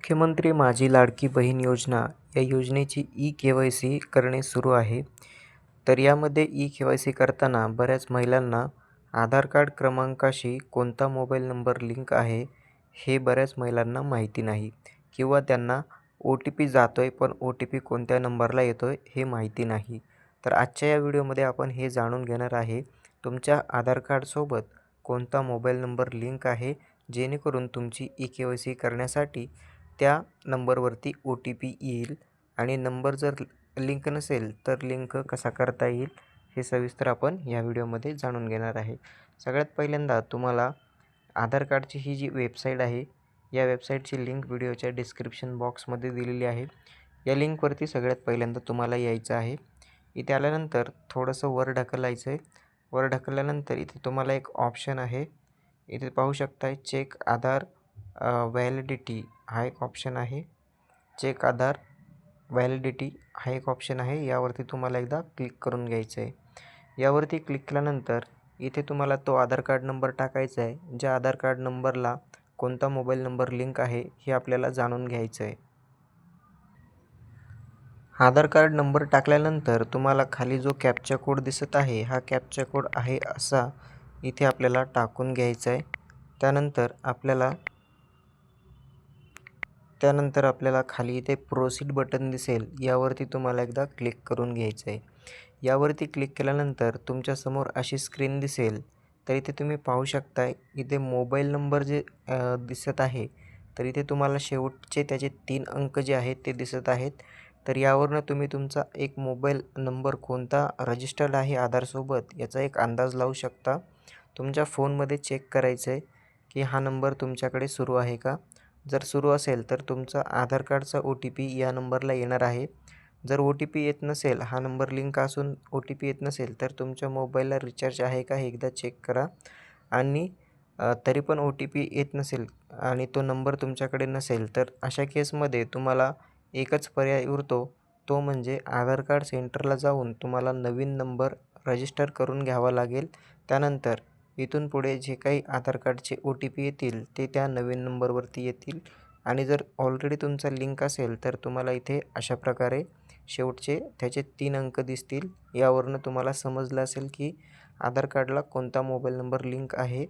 मुख्यमंत्री माझी लाडकी बहीण योजना या योजनेची ई के वाय सी करणे सुरू आहे. तर यामध्ये ई के वाय सी करताना बऱ्याच महिलांना आधार कार्ड क्रमांकाशी कोणता मोबाईल नंबर लिंक आहे हे बऱ्याच महिलांना माहिती नाही किंवा त्यांना ओ टी पी जातो आहे पण ओ टी पी कोणत्या नंबरला येतो आहे हे माहिती नाही. तर आजच्या या व्हिडिओमध्ये आपण हे जाणून घेणार आहे तुमच्या आधार कार्डसोबत कोणता मोबाईल नंबर लिंक आहे जेणेकरून तुमची ई के वाय सी करण्यासाठी त्या नंबरवरती ओ टी पी येईल आणि नंबर जर लिंक नसेल तर लिंक कसा करता येईल हे सविस्तर आपण या व्हिडिओमध्ये जाणून घेणार आहे. सगळ्यात पहिल्यांदा तुम्हाला आधार कार्डची ही जी वेबसाईट आहे या वेबसाईटची लिंक व्हिडिओच्या डिस्क्रिप्शन बॉक्समध्ये दिलेली आहे. या लिंकवरती सगळ्यात पहिल्यांदा तुम्हाला यायचं आहे. इथे आल्यानंतर थोडंसं वर ढकलायचं आहे वर ढकलल्यानंतर इथे तुम्हाला एक ऑप्शन आहे. इथे पाहू शकताय चेक आधार व्हॅलिडिटी. हा एक ऑप्शन आहे. चेक आधार व्हॅलिडिटी हा एक ऑप्शन आहे. यावरती तुम्हाला एकदा क्लिक करून घ्यायचं आहे यावरती क्लिक केल्यानंतर इथे तुम्हाला तो आधार कार्ड नंबर टाकायचा आहे. ज्या आधार कार्ड नंबरला कोणता मोबाईल नंबर लिंक आहे हे आपल्याला जाणून घ्यायचं आहे आधार कार्ड नंबर टाकल्यानंतर तुम्हाला खाली जो कॅपचा कोड दिसत आहे हा कॅपचा कोड आहे असा इथे आपल्याला टाकून घ्यायचा आहे त्यानंतर आपल्याला त्यानंतर आपल्याला खाली इथे प्रोसीड बटन दिसेल. यावरती तुम्हाला एकदा क्लिक करून घ्यायचं आहे यावरती क्लिक केल्यानंतर तुमच्यासमोर अशी स्क्रीन दिसेल. तर इथे तुम्ही पाहू शकताय इथे मोबाईल नंबर जे दिसत आहे तर इथे तुम्हाला शेवटचे त्याचे तीन अंक जे आहेत ते दिसत आहेत. तर यावरनं तुम्ही तुमचा एक मोबाईल नंबर कोणता रजिस्टर्ड आहे आधारसोबत याचा एक अंदाज लावू शकता. तुमच्या फोनमध्ये चेक करायचं आहे की हा नंबर तुमच्याकडे सुरू आहे का? जर सुरू असेल तर तुमचा आधार कार्डचा ओ टी पी या नंबरला येणार आहे. जर ओ टी पी येत नसेल हा नंबर लिंक असून ओ टी पी येत नसेल तर तुमच्या मोबाईलला रिचार्ज आहे का हे एकदा चेक करा. आणि तरी पण ओ टी पी येत नसेल आणि तो नंबर तुमच्याकडे नसेल तर अशा केसमध्ये तुम्हाला एकच पर्याय उरतो. तो म्हणजे आधार कार्ड सेंटरला जाऊन तुम्हाला नवीन नंबर रजिस्टर करून घ्यावा लागेल. त्यानंतर इथून पुढे जे काही आधार कार्डचे ओ टी पी येतील ते त्या नवीन नंबरवरती येतील. आणि जर ऑलरेडी तुमचा लिंक असेल तर तुम्हाला इथे अशा प्रकारे शेवटचे त्याचे तीन अंक दिसतील. यावरनं तुम्हाला समजलं असेल की आधार कार्डला कोणता मोबाईल नंबर लिंक आहे.